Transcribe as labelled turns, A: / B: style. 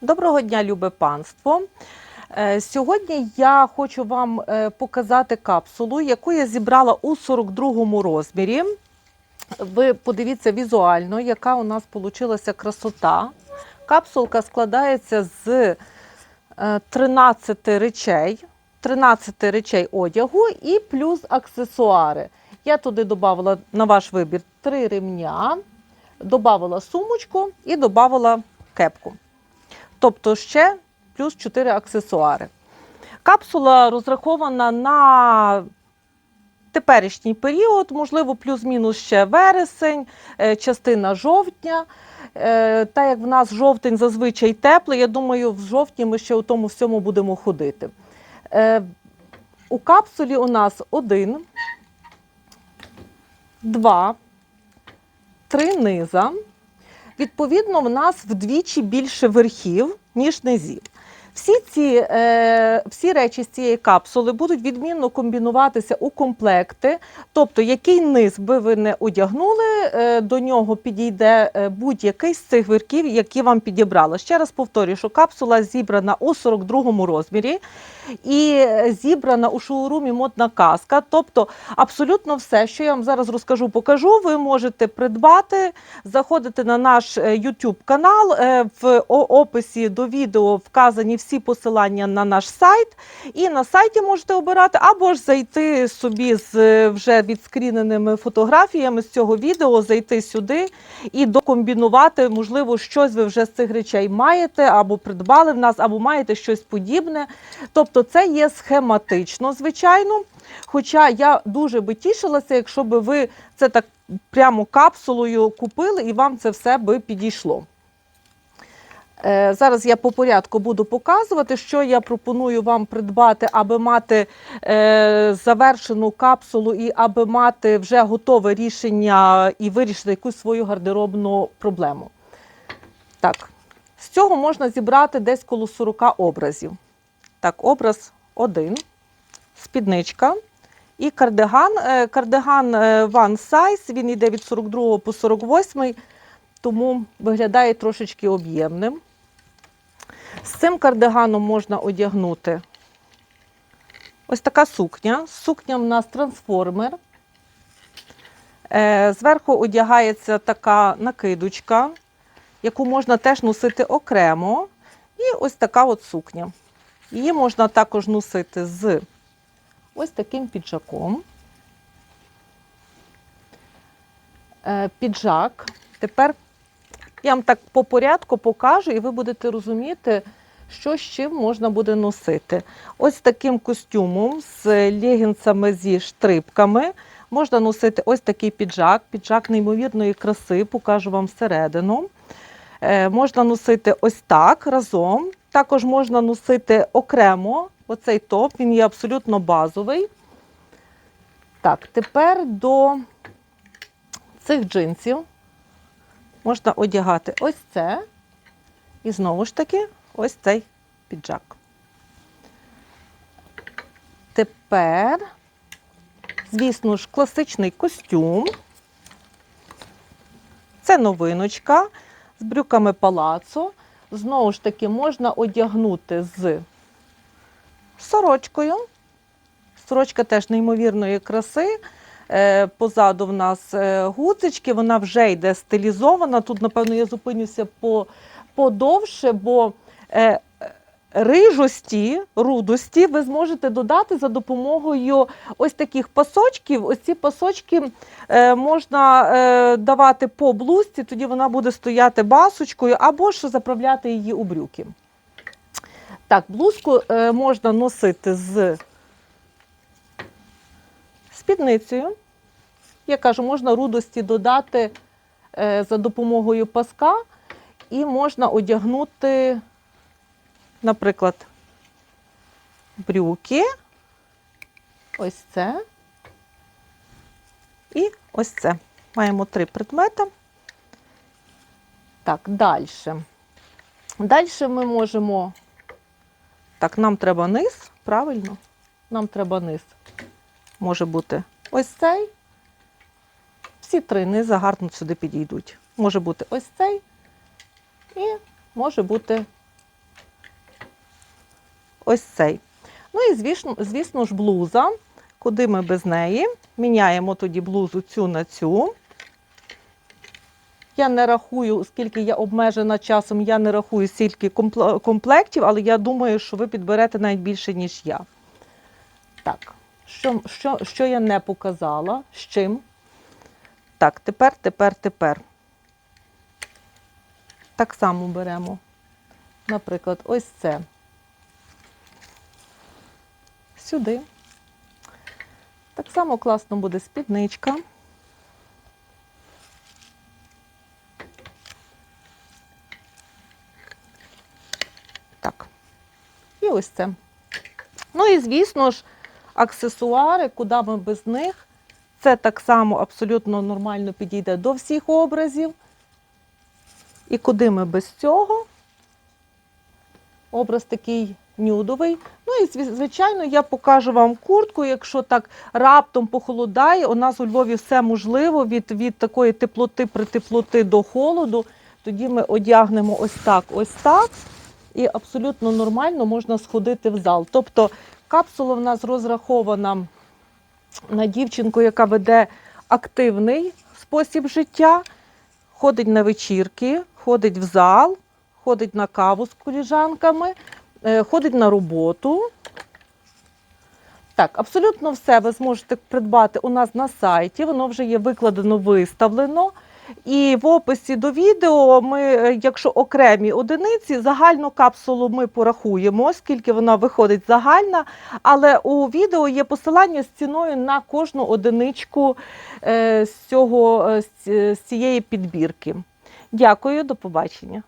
A: Доброго дня, любе панство. Е, Сьогодні я хочу вам е, показати капсулу, яку я зібрала у 42-му розмірі. Ви подивіться візуально, яка у нас вийшла красота. Капсулка складається з е, 13 речей, 13 речей одягу і плюс аксесуари. Я туди додавала на ваш вибір три ремня, додавала сумочку і додавала кепку. Тобто ще плюс 4 аксесуари. Капсула розрахована на теперішній період, можливо, плюс-мінус ще вересень, е, частина жовтня. Е, Та як в нас жовтень зазвичай теплий, я думаю, в жовтні ми ще у тому всьому будемо ходити. Е, У капсулі у нас один, два, три низа. Відповідно, в нас вдвічі більше верхів, ніж низів. Всі ці е, всі речі з цієї капсули будуть відмінно комбінуватися у комплекти. Тобто, який низ би ви не одягнули, е, до нього підійде е, будь-який з цих верхів, які вам підібрала. Ще раз повторюю, що капсула зібрана у 42-му розмірі і е, зібрана у шоурумі модна казка. Тобто, абсолютно все, що я вам зараз розкажу, покажу, ви можете придбати, заходити на наш е, YouTube канал. е, В описі до відео вказані всі посилання на наш сайт. І на сайті можете обирати, або ж зайти собі з е, вже відскріненими фотографіями з цього відео, зайти сюди і докомбінувати. Можливо, щось ви вже з цих речей маєте, або придбали в нас, або маєте щось подібне. Тобто, це є схематично, звичайно. Хоча я дуже би тішилася, якщо би ви це так прямо капсулою купили і вам це все би підійшло. Е, Зараз я по порядку буду показувати, що я пропоную вам придбати, аби мати е, завершену капсулу і аби мати вже готове рішення і вирішити якусь свою гардеробну проблему. Так, з цього можна зібрати десь коло 40 образів. Так, образ один, спідничка і кардиган. Е, Кардиган One Size, він йде від 42 по 48, тому виглядає трошечки об'ємним. З цим кардиганом можна одягнути ось така сукня. Сукня в нас трансформер. Е, Зверху одягається така накидочка, яку можна теж носити окремо. І ось така от сукня. Її можна також носити з ось таким піджаком. Е, Піджак. Тепер я вам так по порядку покажу, і ви будете розуміти, що з чим можна буде носити. Ось таким костюмом з легінцями зі штрипками. Можна носити ось такий піджак, піджак неймовірної краси, покажу вам всередину. Е, можна носити ось так разом. Також можна носити окремо оцей топ, він є абсолютно базовий. Так, тепер до цих джинсів можна одягати ось це. І знову ж таки ось цей піджак. Тепер, звісно ж, класичний костюм. Це новиночка з брюками палацо. Знову ж таки, можна одягнути з сорочкою. Сорочка теж неймовірної краси. Е, Позаду в нас е, гудзички, вона вже йде стилізована. Тут, напевно, я зупинюся по, подовше, бо е, рижості, рудості ви зможете додати за допомогою ось таких пасочків. Ось ці пасочки можна давати по блузці, тоді вона буде стояти басочкою, або ж заправляти її у брюки. Так, блузку можна носити з спідницею. Я кажу, можна рудості додати е, за допомогою паска, і можна одягнути, наприклад, брюки. Ось це. І ось це. Маємо три предмети. Так, далі. Далі ми можемо. Так, нам треба низ, правильно? Нам треба низ. Може бути ось цей. Всі три низи гарно сюди підійдуть. Може бути ось цей і може бути ось цей. Ну і звісно, звісно ж, блуза. Куди ми без неї? Міняємо тоді блузу цю на цю. Я не рахую, оскільки я обмежена часом, я не рахую стільки комплектів, але я думаю, що ви підберете навіть більше, ніж я. Так, що, що, що я не показала? З чим? Так, тепер, тепер, тепер. Так само беремо. Наприклад, ось це. Сюди. Так само класно буде спідничка. Так. І ось це. Ну і звісно ж, аксесуари, куди ми без них. Це так само абсолютно нормально підійде до всіх образів. І куди ми без цього? Образ такий нюдовий. Ну і звичайно, я покажу вам куртку, якщо так раптом похолодає. У нас у Львові все можливо від, від такої теплоти притеплоти до холоду. Тоді ми одягнемо ось так, ось так. І абсолютно нормально можна сходити в зал. Тобто капсула в нас розрахована на дівчинку, яка веде активний спосіб життя, ходить на вечірки, ходить в зал, ходить на каву з коліжанками, е, ходить на роботу. Так, абсолютно все ви зможете придбати у нас на сайті. Воно вже є викладено, виставлено. І в описі до відео ми, е, якщо окремі одиниці, загальну капсулу ми порахуємо, скільки вона виходить загальна. Але у відео є посилання з ціною на кожну одиничку е, з, цього, е, з цієї підбірки. Дякую, до побачення.